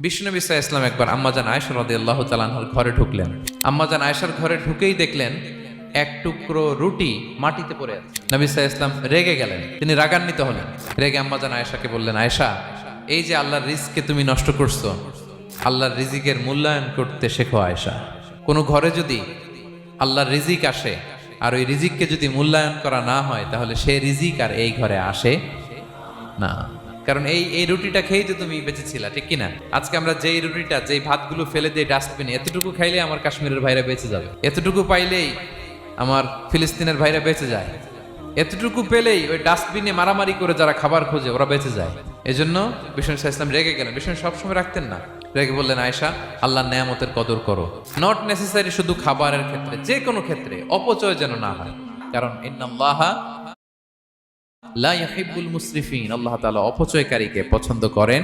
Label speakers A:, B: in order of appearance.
A: বিষ্ণুনবী ইসলাম একবার আম্মাজান আয়সা রদি আল্লাহ তালানহর ঘরে ঢুকলেন। আম্মাজান আয়সার ঘরে ঢুকেই দেখলেন এক টুকরো রুটি মাটিতে পড়ে আছে। নবী ইসলাম রেগে গেলেন। তিনি রাগান্বিত হলেন। রেগে আম্মাজান আয়েশাকে বললেন, আয়েশা, এই যে আল্লাহর রিজকে তুমি নষ্ট করছ, আল্লাহর রিজিকের মূল্যায়ন করতে শেখো আয়েশা। কোনো ঘরে যদি আল্লাহর রিজিক আসে, আর ওই রিজিককে যদি মূল্যায়ন করা না হয়, তাহলে সে রিজিক আর এই ঘরে আসে না। কারণ এই এই রুটিটা খেয়েই তো তুমি বেঁচেছিলা, ঠিক কিনা? আজকে আমরা যেই রুটিটা, যেই ভাতগুলো ফেলে দিয়ে ডাস্টবিনে এতটুকু খাইলে আমার কাশ্মীরের ভাইরা বেঁচে যাবে। এতটুকু পাইলেই আমার ফিলিস্তিনের ভাইরা বেঁচে যায়। এতটুকু পেলেই ওই ডাস্টবিনে মারামারি করে যারা খাবার খোঁজে, ওরা বেঁচে যায়। এজন্য বিষ্ণু শাহ ইসলাম রেগে গেলেন। বিষ্ণু সবসময় রাখতেন না। রেগে বললেন আয়সা আল্লাহ নেয়ামতের কদর করো। নট নেসেসারি শুধু খাবারের ক্ষেত্রে যে কোনো ক্ষেত্রে, অপচয় যেন না হয়। কারণ ইন্নাল্লাহা লা ইয়াহিবুল মুসরিফিন আল্লাহ তাআলা অপচয়কারীকে পছন্দ করেন।